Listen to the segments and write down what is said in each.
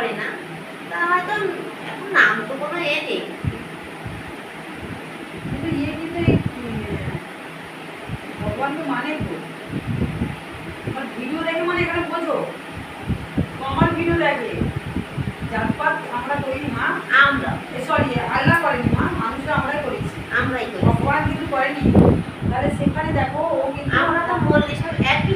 করে না। তা হয়তো এখন নাম তো কোনো এ নেই। ভগবান মানে মানে এখানে বোঝো। ভিডিও আমরা করি মা। আমরা। সরি আল্লাহ করেনি মা আমরাই করেছি। আমরাই কিন্তু করেনি। তাহলে সেখানে দেখো আমরা তো বলি সব একই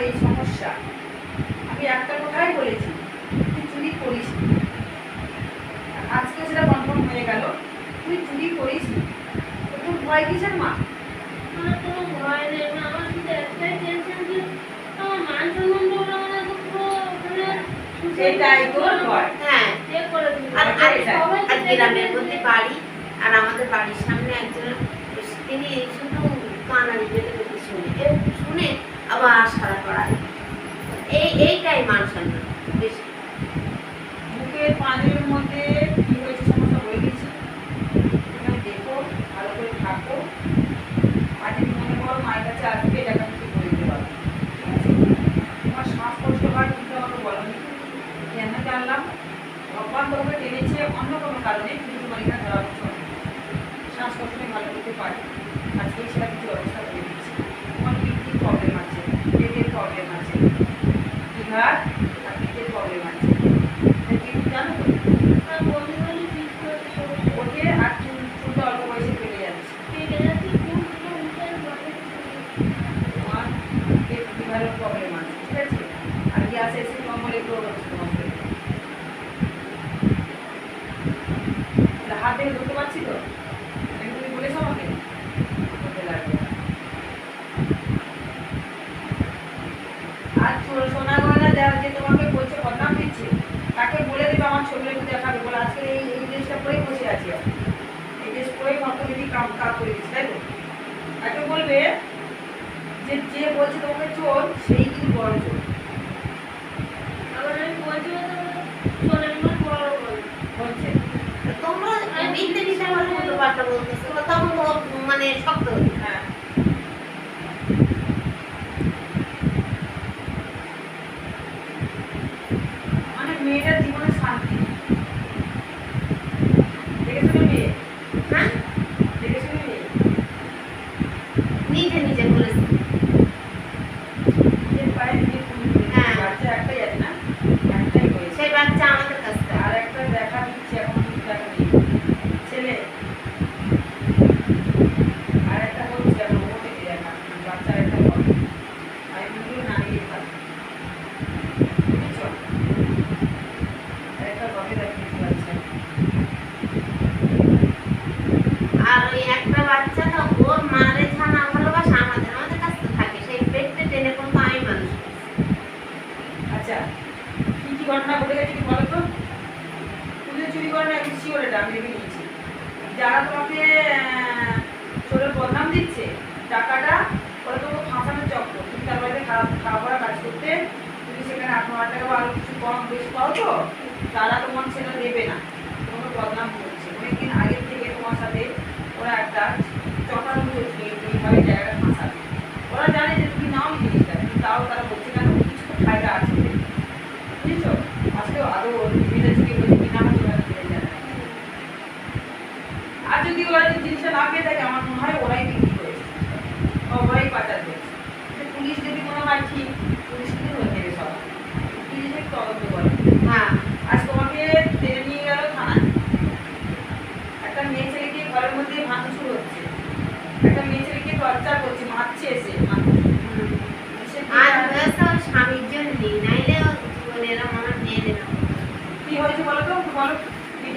এই সমস্যা। আমি একটা কথাই বলেছি তুই চুরি করিস আজকে সেটা কনফার্ম হয়ে গেল তুই চুরি করিস তোর ভয় কিসের মা? হ্যাঁ, আচ্ছা, আর আমাদের বাড়ির সামনে একজন তিনি শুধু কানাড়ি পেলে শুনে। শুনে আবার সারা করা এই এইটাই মানুষের সম্মান বেশি। বুকের পানির মধ্যে হাতে ধরতে পারছি তো?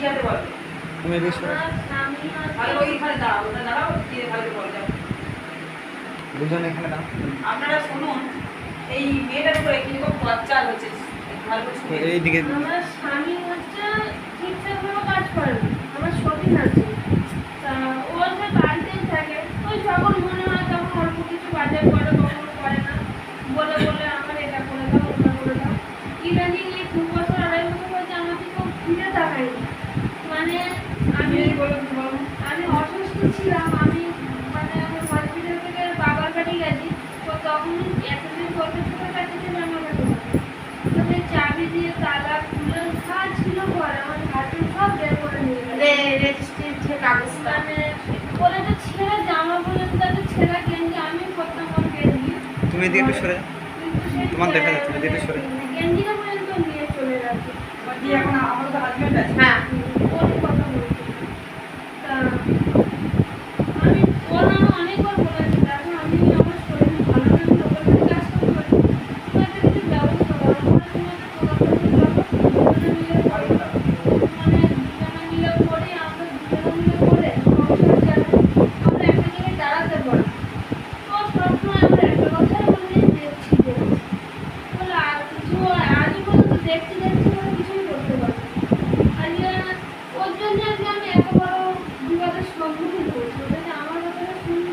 তুমি এদিকে সরো ভালো দাঁড়াও দাঁড়াও দিয়ে ভালো দুজন এখানে দাঁড়াও। আপনারা শুনুন এই মেয়েটার উপরে কি রকম প্রচার হচ্ছে আমার স্বামী হচ্ছে ঠিকঠাক ভাবে কাজ করে আমার সঠিক আছে। ও হচ্ছে বাড়িতেই থাকে ওই যখন মনে হয় তখন অল্প কিছু বাজার করে কখনো করে না বলে তুমি এদিকে একটু সরে তোমার দেখা যাচ্ছে না, যেটা সরে। গেঞ্জিটা পর্যন্ত নিয়ে চলে যাচ্ছে আমার দিয়ে এখন আমার তো হাজবেন্ড আছে হ্যাঁ ওর কথা বলছি তা আমি ওর নামে অনেকবার বলেছি দেখো আমি আমার শরীর ভালো না আমি লোকের কাছে কাজ করতে পারি তুমি একটা কিছু ব্যবস্থা করো আমরা তুমি একটা তোমার কাছে যাব দুজনে মিলে করি মানে দুজনে মিলে করি আমরা দুজনে মিলে করে সংসার চালাই আমরা একটা জায়গায় দাঁড়াতে পারি ও সবসময় আমরা একটা কথাই বলি দেখছি দেখছি বলে আর কিছু আজ পর্যন্ত দেখছি দেখছি বলে কিছুই করতে পারি আজকে ওর জন্য আজকে আমি এত বড় বিপদের সম্মুখীন করছি ওটা যে আমার কথাটা শুনব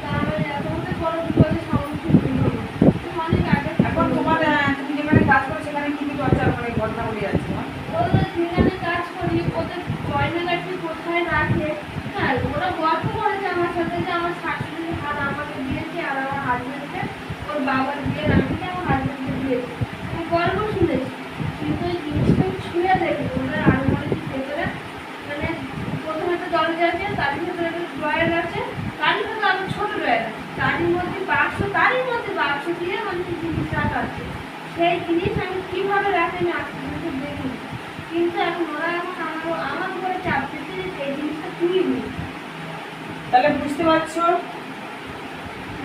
তা আমি এত বড় বিপদের সম্মুখীন হব অনেক আগে এখন তোমার আহ, তুমি যেখানে কাজ করো সেখানে কি কি চর্চা মানে ঘটনা ঘটে যাচ্ছে তোমার? ওদের যেখানে কাজ করি ওদের গয়নাগাটি কোথায় রাখে হ্যাঁ ওরা গল্প করেছে আমার সাথে যে আমার শাশুড়ি হাত আমাকে দিয়েছে আর আমার হাজবেন্ডকে ওর বাবার বিয়ের আংটি আমার হাজবেন্ডকে দিয়েছে আমি গল্প শুনেছি কিন্তু ওই জিনিসটা আমি ছুঁয়ে দেখি ওদের আলমারির ভেতরে মানে প্রথমে একটা দরজা আছে তার ভিতরে একটা ড্রয়ার আছে তারই মধ্যে আরও ছোট ড্রয়ার আছে তারই মধ্যে বাক্স তারই মধ্যে বাক্স দিয়ে মানে জিনিস রাখা আছে সেই জিনিস আমি কীভাবে রাখি আমি আজ পর্যন্ত দেখিনি কিন্তু এখন ওরা এখন আমার আমার উপরে চাপ দিচ্ছে যে সেই জিনিসটা তুই নি তাহলে বুঝতে পারছ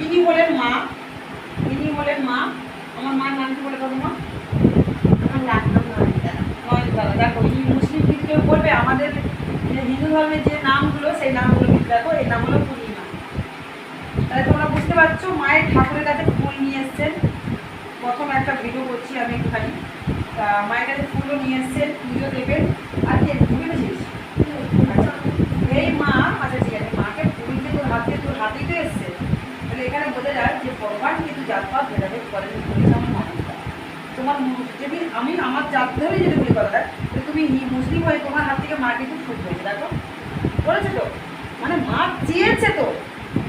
ইনি হলেন মা ইনি হলেন মা আমার মার নাম কি বলে কথা মা আমার ডাক্তার নয়টা নয়নতারা দেখো ইনি মুসলিম কেউ বলবে আমাদের যে হিন্দু ধর্মের যে নামগুলো সেই নামগুলো কিন্তু দেখো এই নাম হলো পূর্ণিমা তাহলে তোমরা বুঝতে পারছ মায়ের ঠাকুরের কাছে ফুল নিয়ে এসছেন প্রথম একটা ভিডিও করছি আমি একটুখানি। মায়ের কাছে ফুলও নিয়ে এসছেন পুজো দেবেন আর কে ভুলেছিস আচ্ছা এই মা আচ্ছা ঠিক আছে, মাকে ফুল যে তোর হাতে তোর হাতেই তো এসছে। তাহলে এখানে বোঝা যায় যে ভগবান কিন্তু জাতপাত ভেদাভেদ করেন তোমার যদি আমি আমার জাত ধরে যদি বলি কথাটা তুমি মুসলিম হয়ে তোমার হাত থেকে মা কিন্তু ফুল হয়েছে দেখো। বলেছে তো? মানে মা চেয়েছে তো।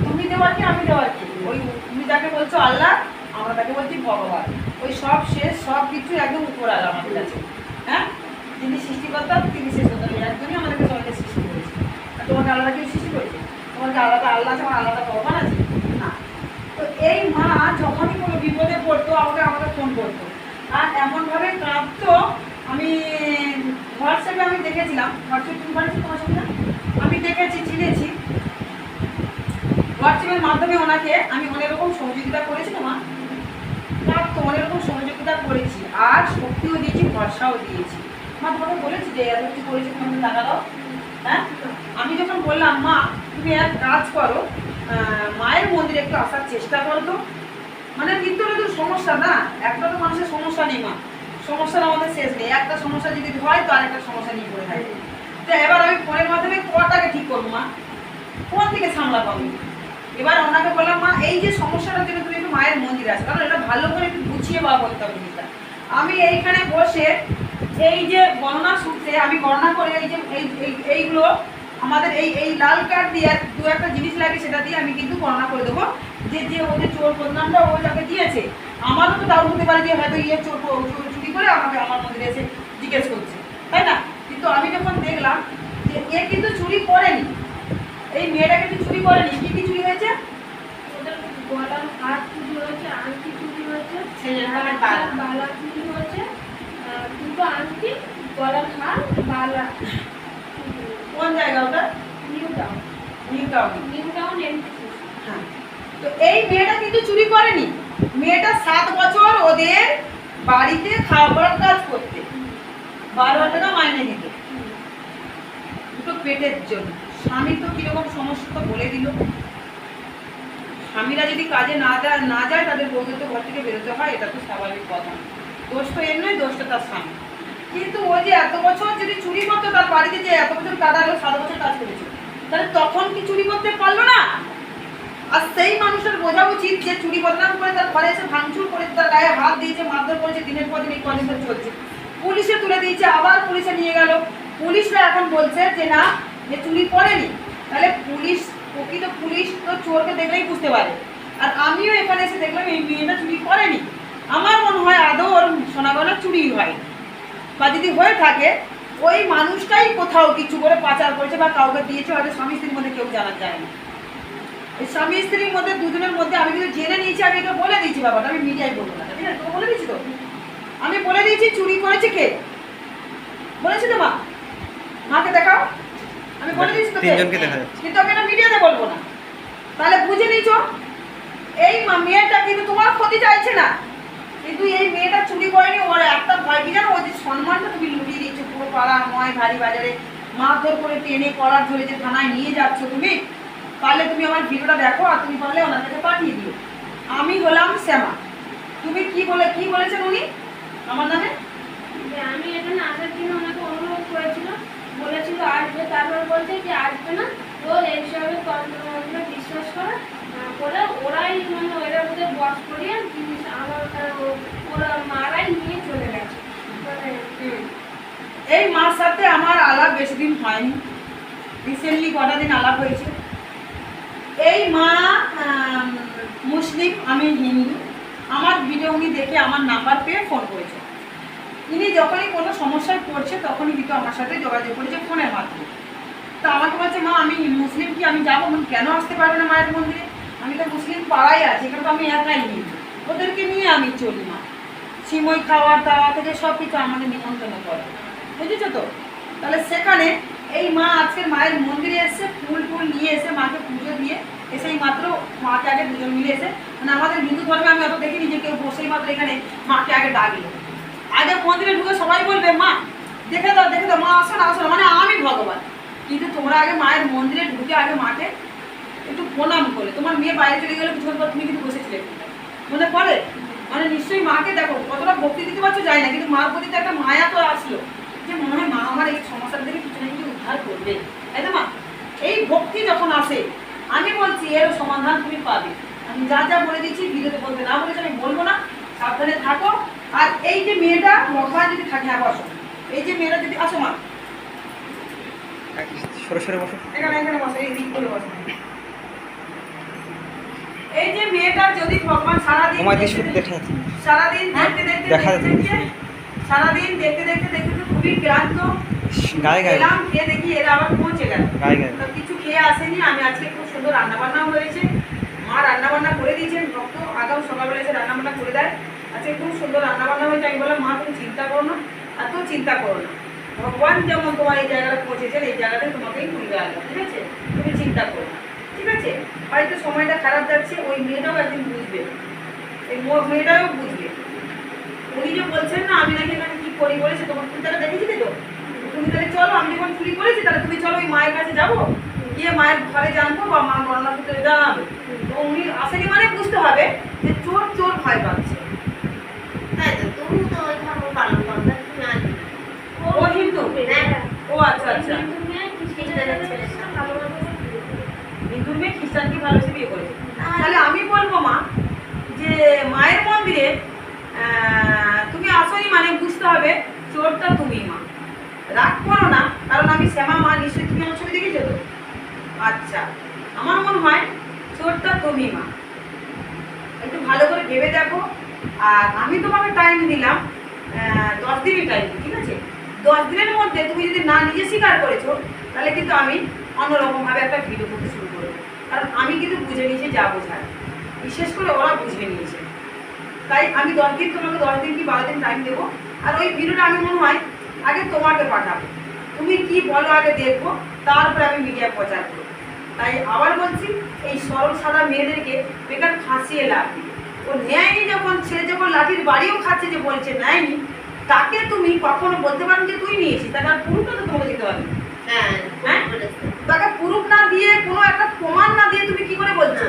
তুমি দেওয়ার কি, আমি দেওয়ার কি? ওই তুমি যাকে বলছো আল্লাহ, আমরা তাকে বলছি ভগবান। ওই সব শেষ, সব কিছু একদম উপর আল্লাহ আমাদের কাছে। হ্যাঁ? যিনি সৃষ্টিকর্তা, তিনি শেষ করতে একজনই আমাদেরকে সবাইকে সৃষ্টি করেছে। আর তোমাকে আলাদা কেউ সৃষ্টি করেছে? তোমাকে আলাদা আল্লাহ আছে, আমার আলাদা ভগবান আছে? না। তো এই মা যখনই কোনো বিপদে পড়তো, আমাকে আমাকে ফোন করতো। আর এমনভাবে কাঁদতো আমি, হোয়াটসঅ্যাপে আমি দেখেছিলাম, হোয়াটসঅ্যাপ তুমি করেছি তোমার সঙ্গে না? আমি দেখেছি, চিনেছি। হোয়াটসঅ্যাপের মাধ্যমে ওনাকে আমি অনেক রকম সহযোগিতা করেছি, মা। তো অনেক রকম সহযোগিতা করেছি। আর শক্তিও দিয়েছি, ভরসাও দিয়েছি। মা, তোমাকে বলেছি যে, এত কিছু করেছি, তুমি টাকা দাও। হ্যাঁ? আমি যখন বললাম, মা, তুমি এক কাজ করো মায়ের মন্দিরে একটু আসার চেষ্টা করো তো। মানে নিত্য তো সমস্যা না। একটা তো মানুষের সমস্যা নেই, মা। সমস্যার আমাদের শেষ নেই। একটা সমস্যা যদি হয়, তো আরেকটা সমস্যা নিয়ে পড়ে থাকে। তো এবার আমি ফোনের মাধ্যমে কটাকে ঠিক করব, মা? কোন থেকে সামলাবো আমি এবার ওনাকে বললাম, মা, এই যে সমস্যাটার জন্য তুমি একটু মায়ের মন্দিরে আসো, কারণ এটা ভালো করে একটু গুছিয়ে বা বলতে হবে জিনিসটা। আমি এইখানে বসে এই যে গণনা সূত্রে আমি গণনা করে এই যে এই, এই- এইগুলো, আমাদের এই এই লাল কার্ড দিয়ে দু একটা জিনিস লাগে সেটা দিয়ে আমি কিন্তু গণনা করে দেবো। যে যে ও যে চোর বদনামটা ও যাকে দিয়েছে, আমারও তো ডাউট হতে পারে যে হয়তো ইয়ে চোর চুরি করে আমাকে আমার মন্দিরে এসে জিজ্ঞেস করছে, তাই না? কিন্তু আমি যখন দেখলাম যে এ কিন্তু চুরি করেনি এই মেয়েটা কিন্তু চুরি করেনি? কি কি চুরি হয়েছে? গলার হাত চুরি হয়েছে আংটি চুরি হয়েছে। বালা। চুরি হয়েছে দুটো আংটি গলার বালা। কোন জায়গা ওটা? New Town. New Town. New Town MPC হ্যাঁ। তো এই মেয়েটা কিন্তু চুরি করেনি। মেয়েটা সাত বছর ওদের বাড়িতে পড়ার কাজ করতে। বারো হাজার টাকা মাইনে নিতে দুটো পেটের জন্য। স্বামী তো কীরকম সমস্যা তো বলে দিল। স্বামীরা যদি কাজে না যায় না যায়, তাদের বউদের তো ঘর থেকে বেরোতে হয়, এটা তো স্বাভাবিক কথা। দোষ তো এর নয়, দোষটা তার স্বামী। কিন্তু ও যে এত বছর যদি চুরি করতো, তার বাড়িতে যে এত বছর কাটালো, সাত বছর কাজ করেছে, তাহলে তখন কি চুরি করতে পারল না? আর সেই মানুষের বোঝা উচিত যে চুরি বদনাম করে তার ঘরে এসে ভাঙচুর করে তার গায়ে হাত দিয়েছে, মারধর করেছে, দিনের পর দিন, এই চলছে। পুলিশে তুলে দিয়েছে, আবার পুলিশে নিয়ে গেল। পুলিশরা এখন বলছে যে না যে চুরি করেনি, তাহলে পুলিশ, প্রকৃত পুলিশ তো চোরকে দেখলেই বুঝতে পারে। আর আমিও এখানে এসে দেখলাম এই মেয়েটা চুরি করেনি। আমার মনে হয় আদৌ ওর সোনাগোনা চুরি হয় বা যদি হয়ে থাকে, ওই মানুষটাই কোথাও কিছু করে পাচার করেছে বা কাউকে দিয়েছে, হয়তো স্বামী স্ত্রীর মধ্যে কেউ জানা যায় না এই স্বামী স্ত্রীর মধ্যে, দুজনের মধ্যে আমি কিন্তু জেনে নিয়েছি, আমি এটা বলে দিয়েছি বাবাটা আমি মিডিয়ায় বলব না। ঠিক আছে? তোকে বলে দিয়েছি তো? আমি বলে দিয়েছি, চুরি করেছে কে? বলেছি তো মা? মাকে দেখাও। আমি বলে দিয়েছি তো তিনজনকে দেখা যাচ্ছে। কিন্তু আমি এটা মিডিয়াতে বলব না। তাহলে বুঝে নিয়েছো? এই মা- মেয়েটা কিন্তু তোমার ক্ষতি চাইছে না। কিন্তু এই মেয়েটা চুরি করেনি ওর একটা ভয় কি জানো? ওই যে সম্মানটা তুমি লুটিয়ে দিচ্ছ পুরো পাড়া ময় ভারী বাজারে। মারধর করে টেনে কলার ধরে যে থানায় নিয়ে যাচ্ছ তুমি পারলে তুমি আমার ভিডিওটা দেখো আর তুমি পারলে ওনার কাছে পাঠিয়ে দিও। আমি হলাম শ্যামা। তুমি কি বলে কি বলেছেন উনি? আমার নামে? আমি এখানে আসার জন্য ওনাকে অনুরোধ করেছিল বলেছিল আসবে, তারপর বলছে যে আসবে না। তো এইসবের তন্ত্র বিশ্বাস করে করে ওরাই মানে ওদের বস করিয়ে জিনিস আমার ওরা মারাই নিয়ে চলে গেছে। মানে এই মার সাথে আমার আলাপ বেশি দিন হয়নি। রিসেন্টলি কটা দিন আলাপ হয়েছে। এই মা মুসলিম, আমি হিন্দু। আমার ভিডিও উনি দেখে আমার নাম্বার পেয়ে ফোন করেছে। ইনি যখনই কোনো সমস্যায় পড়ছে, তখনই কিন্তু আমার সাথে যোগাযোগ করেছে ফোনের মাধ্যমে। তা আমাকে বলছে, মা, আমি মুসলিম কি? আমি যাব? কেন আসতে পারবে না মায়ের মন্দিরে? আমি তো মুসলিম পাড়ায় আছি, এখানে তো আমি একাই হিন্দু ওদেরকে নিয়ে আমি চলি, মা। সিমই খাওয়ার দাওয়া থেকে সব কিছু আমাদের নিমন্ত্রণ করে। বুঝেছ তো? তাহলে সেখানে এই মা আজকের মায়ের মন্দিরে এসে ফুল ফুল নিয়ে এসে মাকে পুজো দিয়ে এসেই মাত্র মাকে আগে দুজন মিলে এসে মানে আমাদের হিন্দু ধর্মে আমি অত দেখিনি যে কেউ বসেই মাত্র এখানে মাকে আগে ডাকলো। আগে মন্দিরে ঢুকে সবাই বলবে, মা, দেখে দাও দেখে দাও, মা, আসো না, আসো মানে আমি ভগবান। কিন্তু তোমরা আগে মায়ের মন্দিরে ঢুকে আগে মাকে একটু প্রণাম করলে তোমার মেয়ে বাইরে চলে গেলে কিছুক্ষণ পর তুমি কিন্তু বসেছিলে। মনে পড়ে মানে নিশ্চয়ই মাকে দেখো, কতটা ভক্তি দিতে পারছ যায় না, কিন্তু মার প্রতি তো একটা মায়া তো আসলো যে মনে হয় মা আমার এই সমস্যার থেকে কিছু না কিছু উদ্ধার করবে। তাই মা? এই ভক্তি যখন আসে, আমি বলছি, এর সমাধান তুমি পাবে। আমি যা যা বলে দিচ্ছি ভিডিওতে বলবে না বলেছি আমি বলব না, সাবধানে থাকো। আর এই যে মেয়েটা ভগবান যদি থাকে হ্যাঁ বসো। এই যে মেয়েটা যদি আসো মা। সরে সরে বসো। এখানে এখানে বসো এই দিক করে বসো। এই যে মেয়েটা যদি ভগবান সারাদিন দেখতে দেখতে- দেখা যাচ্ছে সারাদিন দেখতে দেখতে দেখা যাচ্ছে। সারাদিন দেখতে দেখতে দেখতে তো খুবই ক্লান্ত। গায়ে গায়ে। খেলাম খেয়ে দেখি এরা আবার পৌঁছে গেল। গায়ে গায়ে। তো কিছু খেয়ে আসেনি আমি আজকে খুব সুন্দর রান্না বান্নাও হয়েছে মা রান্না বান্না করে দিয়েছেন ভক্ত আগাম সকালবেলা এসে রান্না বান্না করে দেয়। আজকে খুব সুন্দর রান্না বান্না হয়েছে। আমি বললাম, মা, তুমি চিন্তা করো না এত চিন্তা করো না। ভগবান যেমন তোমার এই জায়গাটা পৌঁছেছেন, এই জায়গাতে তোমাকেই তুলবে আনবে ঠিক আছে? তুমি চিন্তা করো না, ঠিক আছে? হয়তো সময়টা খারাপ যাচ্ছে, ওই মেয়েটাও একদিন বুঝবে। এই মেয়েটাও বুঝবে। উনি যে বলছেন না, আমি নাকি এখানে কি করি বলেছে তোমার তুমি তাহলে দেখেছিলে তো? তুমি তাহলে চলো, আমি যখন চুরি করেছি, তাহলে তুমি চলো ওই মায়ের কাছে যাব। গিয়ে মায়ের ঘরে জানব বা মা গণনা সূত্রে জানাবে তো উনি আসেনি মানে বুঝতে হবে যে চোর চোর ভয় পাচ্ছে তাই তো তুমি তো ওই ধর্ম পালন করবে তুমি আর ও হিন্দু হ্যাঁ ও আচ্ছা আচ্ছা। হিন্দু মেয়ে খ্রিস্টানকে ভালোবেসে বিয়ে করেছে। তাহলে আমি বলব মা যে মায়ের মন্দিরে তুমি আসনি মানে বুঝতে হবে চোরটা তুমি মা। রাগ করো না কারণ আমি শ্যামা মা নিশ্চয়ই তুমি আমার ছবি দেখেছ তো? আচ্ছা আমার মনে হয় চোরটা তুমি মা। একটু ভালো করে ভেবে দেখো। আর আমি তোমাকে টাইম দিলাম আহ, দশ দিনই টাইম ঠিক আছে? দশ দিনের মধ্যে তুমি যদি না নিজে স্বীকার করেছ, তাহলে কিন্তু আমি অন্যরকমভাবে একটা ভিডিও করতে শুরু করব। কারণ আমি কিন্তু বুঝে নিয়েছি যা বোঝায় বিশেষ করে ওরা বুঝে নিয়েছে। তাই আমি দশ দিন, তোমাকে দশ দিন কি বারো দিন টাইম দেবো? আর ওই ভিডিওটা আমি মনে হয়, আগে তোমাকে পাঠাবো। তুমি কি বলো আগে দেখব, তারপরে আমি মিডিয়া প্রচার করব। তাই আবার বলছি, এই সরল সাদা মেয়েদেরকে বেকার ফাঁসিয়ে লাগবে ও নেয়নি যখন সে যখন লাঠির বাড়িও খাচ্ছে যে বলছে, নেয়নি। তাকে তুমি কখনো বলতে পারেন যে তুই নিয়েছিস? তাকে আর পুরোটা তো তোমাকে দিতে হবে হ্যাঁ হ্যাঁ? তাকে প্রুফ না দিয়ে কোনো একটা প্রমাণ না দিয়ে তুমি কি করে বলছো।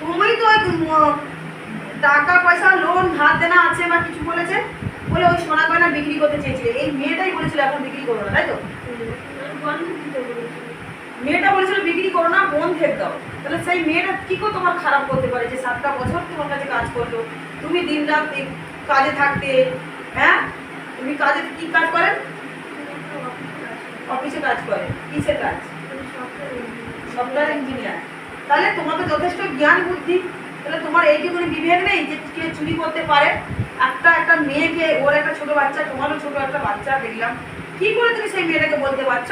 তুমি তো টাকা পয়সা লোন ধার দেনা আছে বা কিছু বলেছে? বলে ওই সোনা গয়না বিক্রি করতে চেয়েছিলে। এই মেয়েটাই বলেছিল এখন বিক্রি করো না তাই তো? মেয়েটা বলেছিল বিক্রি করো না বোন থেকে দাও। তাহলে সেই মেয়েটা কি করে তোমার খারাপ করতে পারে যে সাতটা বছর তোমার কাছে কাজ করল? তুমি দিন রাত কাজে থাকতে হ্যাঁ? তুমি কাজে কি কাজ করেন অফিসে কাজ করে কিসের কাজ? সফটওয়্যার ইঞ্জিনিয়ার তাহলে তোমার তো যথেষ্ট জ্ঞান বুদ্ধি তাহলে তোমার এইটুকুনি বিবেক নেই যে কে চুরি করতে পারে। একটা একটা মেয়েকে ওর একটা ছোট বাচ্চা তোমারও ছোট একটা বাচ্চা দেখলাম। কি করে তুমি সেই মেয়েটাকে বলতে পারছ?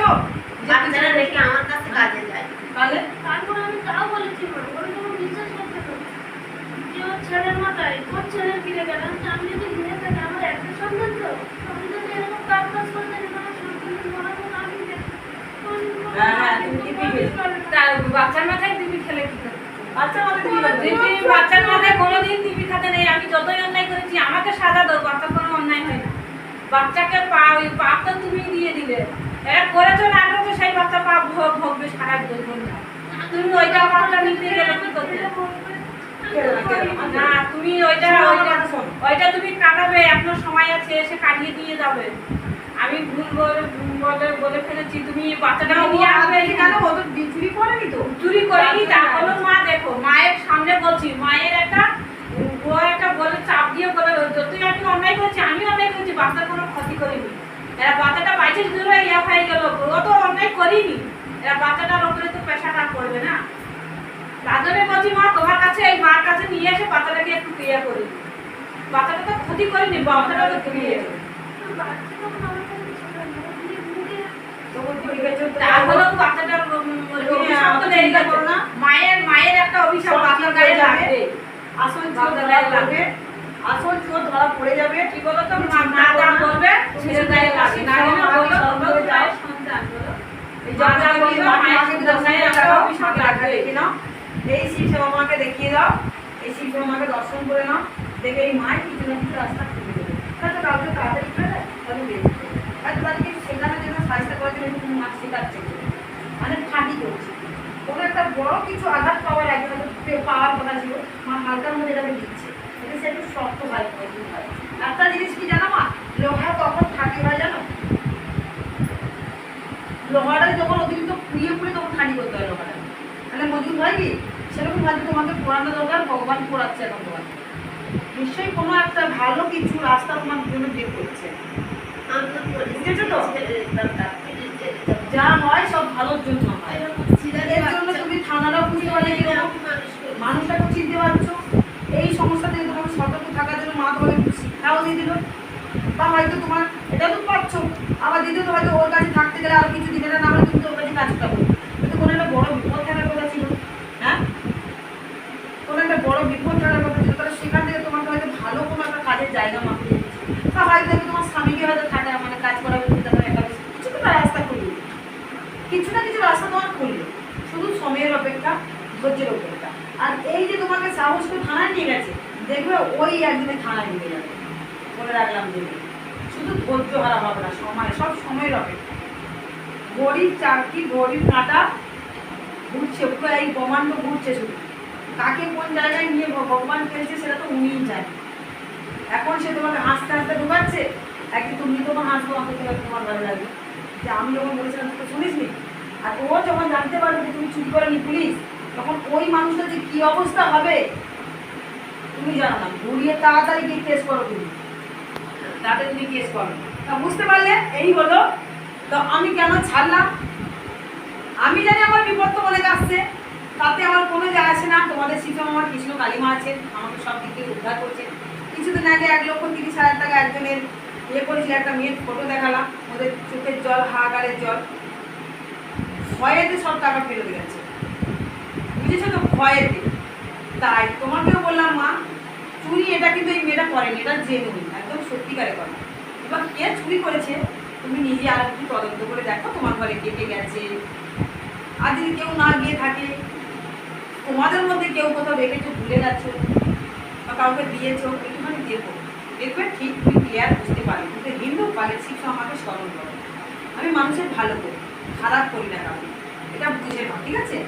বাচ্চারা রেখে আমার কাছে কাজে যায়। তাহলে? তারপর আমি তাও বলেছি ওরা কোনো বিশ্বাস করতে না যে ওর ছেলের মাথায় তোর ছেলে ফিরে গেল? আমি যদি ঘিরে থাকি আমার একটা সন্তান তো? আমি যদি এরকম কাজ কাজ করতে থাকি আমার সন্তানের মনে হয় আমি দেখি হ্যাঁ, হ্যাঁ, তুমি ঠিকই বলেছ। তার বাচ্চার মাথায় দিবি খেলে কি করে? বাচ্চা আমাদের কি করবে? দিবি বাচ্চার মাথায়। কোনোদিন দিবি খাতে নেই। আমি যতই অন্যায় করেছি আমাকে সাজা দাও বাচ্চার কোনো অন্যায় হয় না। বাচ্চাকে পা ওই পাপ তুমি দিয়ে দিলে। এরা করেছ না করেছ সেই বাচ্চা পাপ ভোগবে সারা জীবন তুমি ওইটা পাপটা নিতে গেলে কি করতে না, কেন? না? না তুমি ওইটা ওইটা ওইটা তুমি কাটাবে এখনও সময় আছে এসে কাটিয়ে দিয়ে যাবে। আমি ভুল বলে ভুল বলে বলে ফেলেছি তুমি না, বাচ্চাটাকে ও নিয়ে আসবে কেন? ও তো চুরি করেনি তো। চুরি করিনি তা হলো মা দেখো মায়ের সামনে বলছি মায়ের একটা ও একটা বলে চাপ দিয়ে বলে যতই আমি অন্যায় করেছি আমি অন্যায় করেছি বাচ্চার কোনো ক্ষতি করিনি। এরা বাচ্চাটা বাইচে দূরে ইয়া হয়ে গেল ও তো অন্যায় করিনি। এরা বাচ্চাটার ওপরে তো পেশাটা করবে না। তার বলছি মা তোমার কাছে এই মার কাছে নিয়ে এসে বাচ্চাটাকে একটু ক্রিয়া করি। বাচ্চাটা তো ক্ষতি করিনি বাচ্চাটা তো ক্রিয়া তখন তুমি গেছো তো- তা হলো বাচ্চাটার উম, অভিশাপ তো লেগে গেছে। না? মায়ের মায়ের একটা অভিশাপ বাচ্চার গায়ে লাগবে। আসল বাচ্চার গায়ে পড়বে। আসল চোর ধরা পড়ে যাবে। কি বলো তো? তুমি মা চিন্তা মা করো যা না। বলবে তুমি গায়ে লাগে না। শিক্ষা বলো বলো যাও। সন্তান বলো। এই যা বলবে, মায়ের মাকে সন্তান দর্শন গায়ে একটা অভিশাপ লাগবে। দেখে নাও। এই শিব শ্যামা দেখিয়ে দাও। এই শিব শ্যামা দর্শন করে নাও। দেখে এই মায়ের কিছু না কিছু রাস্তা খুলে দেবে। হয়তো কাউকে তাড়াতাড়ি করে দেয় তাহলে বের করে হয়তো তাদেরকে সাহায্য করার জন্য একটু মাছ শেখাচ্ছে মানে ফাঁকি করছে। কোনো একটা বড় কিছু আঘাত পাওয়ার আগে হয়তো পাওয়ার কথা ছিল, মা হালকার মধ্যে এটাকে দিচ্ছে। এটা সে একটু শক্ত হয় একটা জিনিস কি জানো মা? লোহা কখন খাঁটি হয় জানো? লোহাটা যখন অতিরিক্ত পুড়িয়ে পুড়ে তখন খাঁটি করতে হয় লোহাটা। তাহলে মজবুত হয় কি? সেরকম ভাবে তোমাকে পোড়ানো দরকার, ভগবান পোড়াচ্ছে এখন তোমাকে। নিশ্চয়ই কোনো একটা ভালো কিছু রাস্তা তোমার জন্য বের করছে? যা হয় সব ভালোর জন্য হয়। এর জন্য তুমি থানাটাও বুঝতে পারলে কীরকম মানুষটাকে চিনতে পারছ? এই সমস্যা থেকে তোমাকে সতর্ক থাকার জন্য মা তোমাকে একটু শিক্ষাও দিয়ে দিল। বা হয়তো তোমার এটা তো পারছ। আবার দ্বিতীয়ত হয়তো ওর কাছে থাকতে গেলে আরও কিছু দিবে না হলে তুমি তো ওর কাছে কাজটা করবে কিন্তু কোনো একটা বড় বিপদ থাকার কথা ছিল হ্যাঁ কোনো একটা বড় বিপদ থাকার কথা ছিল তাহলে সেখান থেকে তোমাকে হয়তো ভালো কোনো একটা কাজের জায়গা মাপে দিচ্ছে বা হয়তো তুমি তোমার স্বামীকে হয়তো থাকা মানে কাজ করাবে তুমি তারপরে একটা কিছু একটা রাস্তা করবে কিছু না কিছু রাস্তা তোমার খুলবে শুধু সময়ের অপেক্ষা ধৈর্যের অপেক্ষা আর এই যে তোমাকে সাহস করে থানায় নিয়ে গেছে দেখবে ওই একদিনে থানায় নিয়ে যাবে বলে রাখলাম দেখবে শুধু ধৈর্য হারা হবে না, সময়, সব সময়ের অপেক্ষা। ঘড়ির চারটি ঘড়ির কাঁটা ঘুরছে পুরো এই ব্রহ্মাণ্ড ঘুরছে শুধু। কাকে কোন জায়গায় নিয়ে ভগবান ফেলছে সেটা তো উনিই জানে এখন সে তোমাকে হাসতে হাসতে ঢুকাচ্ছে, একদিন তুমি তখন হাসবো, আমাকে তোমার তোমার ভালো লাগবে যে আমি যখন বলেছিলাম, তুই তো শুনিসনি? আর ও যখন জানতে পারবে যে তুমি চুরি করেনি পুলিশ, তখন ওই মানুষটা যে কি অবস্থা হবে তুমি জানো না, ঘুরিয়ে তাড়াতাড়ি গিয়ে কেস করো তুমি। তাড়াতাড়ি তুমি কেস করো। তা বুঝতে পারলে, এই হলো। তো আমি কেন ছাড়লাম? আমি জানি আমার বিপদ অনেক আসছে তাতে আমার কোনো যায় আসে না। তোমাদের শিশু আমার কৃষ্ণ কালিমা আছে, আমাকে সব দিক থেকে উদ্ধার করছে। কিছুদিন আগে এক লক্ষ তিরিশ হাজার টাকা একজনের ইয়ে করেছিল, একটা মেয়ের ফটো দেখালাম। ওদের চোখের জল, হাহাকারের জল। ভয়েতে সব টাকা ফেরত গেছে। বুঝেছ তো? ভয়েতে। তাই তোমাকেও বললাম, মা, চুরি এটা কিন্তু এই মেয়েটা করেনি, এটা জেনুইন একদম সত্যিকারে করে এবার কে চুরি করেছে, তুমি নিজে আর একটু তদন্ত করে দেখো, তোমার ঘরে কে কে গেছে। আর যদি কেউ না গিয়ে থাকে, তোমাদের মধ্যে কেউ কোথাও রেখেছো, ভুলে গেছো বা কাউকে দিয়েছ, একটুখানি দেখো। দেখবে ঠিক তুমি ক্লিয়ার বুঝতে পারবে কিন্তু হিন্দু পালের শিক্ষা আমাকে স্মরণ করো। আমি মানুষের ভালো করি, খারাপ করি না কাউকে, এটা বুঝে নাও, ঠিক আছে?